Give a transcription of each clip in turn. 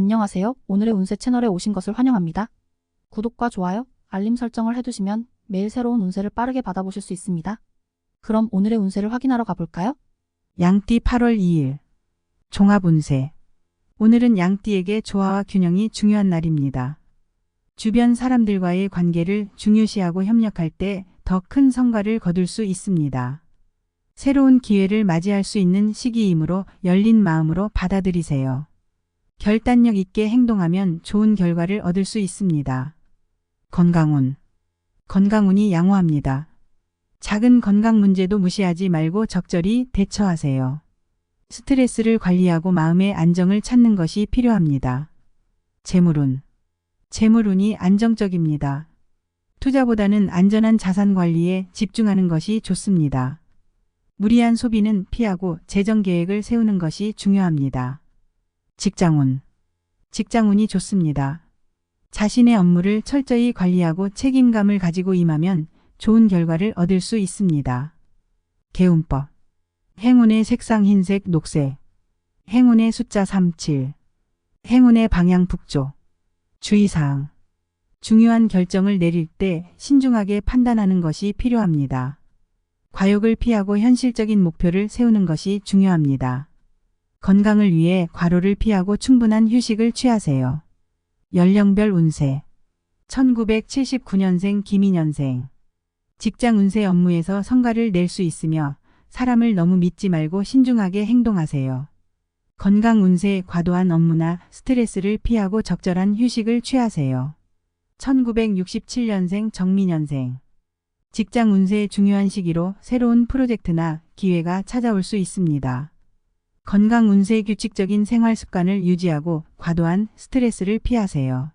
안녕하세요. 오늘의 운세 채널에 오신 것을 환영합니다. 구독과 좋아요, 알림 설정을 해두시면 매일 새로운 운세를 빠르게 받아보실 수 있습니다. 그럼 오늘의 운세를 확인하러 가볼까요? 양띠 8월 2일. 종합 운세. 오늘은 양띠에게 조화와 균형이 중요한 날입니다. 주변 사람들과의 관계를 중요시하고 협력할 때 더 큰 성과를 거둘 수 있습니다. 새로운 기회를 맞이할 수 있는 시기이므로 열린 마음으로 받아들이세요. 결단력 있게 행동하면 좋은 결과를 얻을 수 있습니다. 건강운. 건강운이 양호합니다. 작은 건강 문제도 무시하지 말고 적절히 대처하세요. 스트레스를 관리하고 마음의 안정을 찾는 것이 필요합니다. 재물운. 재물운이 안정적입니다. 투자보다는 안전한 자산 관리에 집중하는 것이 좋습니다. 무리한 소비는 피하고 재정 계획을 세우는 것이 중요합니다. 직장운. 직장운이 좋습니다. 자신의 업무를 철저히 관리하고 책임감을 가지고 임하면 좋은 결과를 얻을 수 있습니다. 개운법. 행운의 색상 흰색, 녹색. 행운의 숫자 37. 행운의 방향 북쪽. 주의사항. 중요한 결정을 내릴 때 신중하게 판단하는 것이 필요합니다. 과욕을 피하고 현실적인 목표를 세우는 것이 중요합니다. 건강을 위해 과로를 피하고 충분한 휴식을 취하세요. 연령별 운세. 1979년생 김인년생. 직장 운세 업무에서 성과를 낼 수 있으며 사람을 너무 믿지 말고 신중하게 행동하세요. 건강 운세 과도한 업무나 스트레스를 피하고 적절한 휴식을 취하세요. 1967년생 정민년생. 직장 운세의 중요한 시기로 새로운 프로젝트나 기회가 찾아올 수 있습니다. 건강 운세 규칙적인 생활 습관을 유지하고 과도한 스트레스를 피하세요.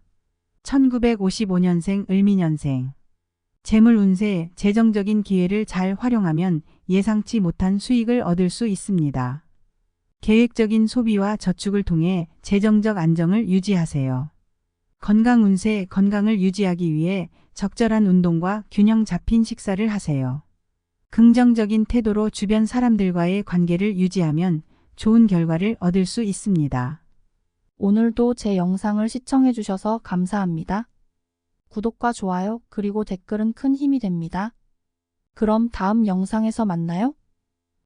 1955년생 을미년생. 재물 운세, 재정적인 기회를 잘 활용하면 예상치 못한 수익을 얻을 수 있습니다. 계획적인 소비와 저축을 통해 재정적 안정을 유지하세요. 건강 운세, 건강을 유지하기 위해 적절한 운동과 균형 잡힌 식사를 하세요. 긍정적인 태도로 주변 사람들과의 관계를 유지하면 좋은 결과를 얻을 수 있습니다. 오늘도 제 영상을 시청해주셔서 감사합니다. 구독과 좋아요, 그리고 댓글은 큰 힘이 됩니다. 그럼 다음 영상에서 만나요.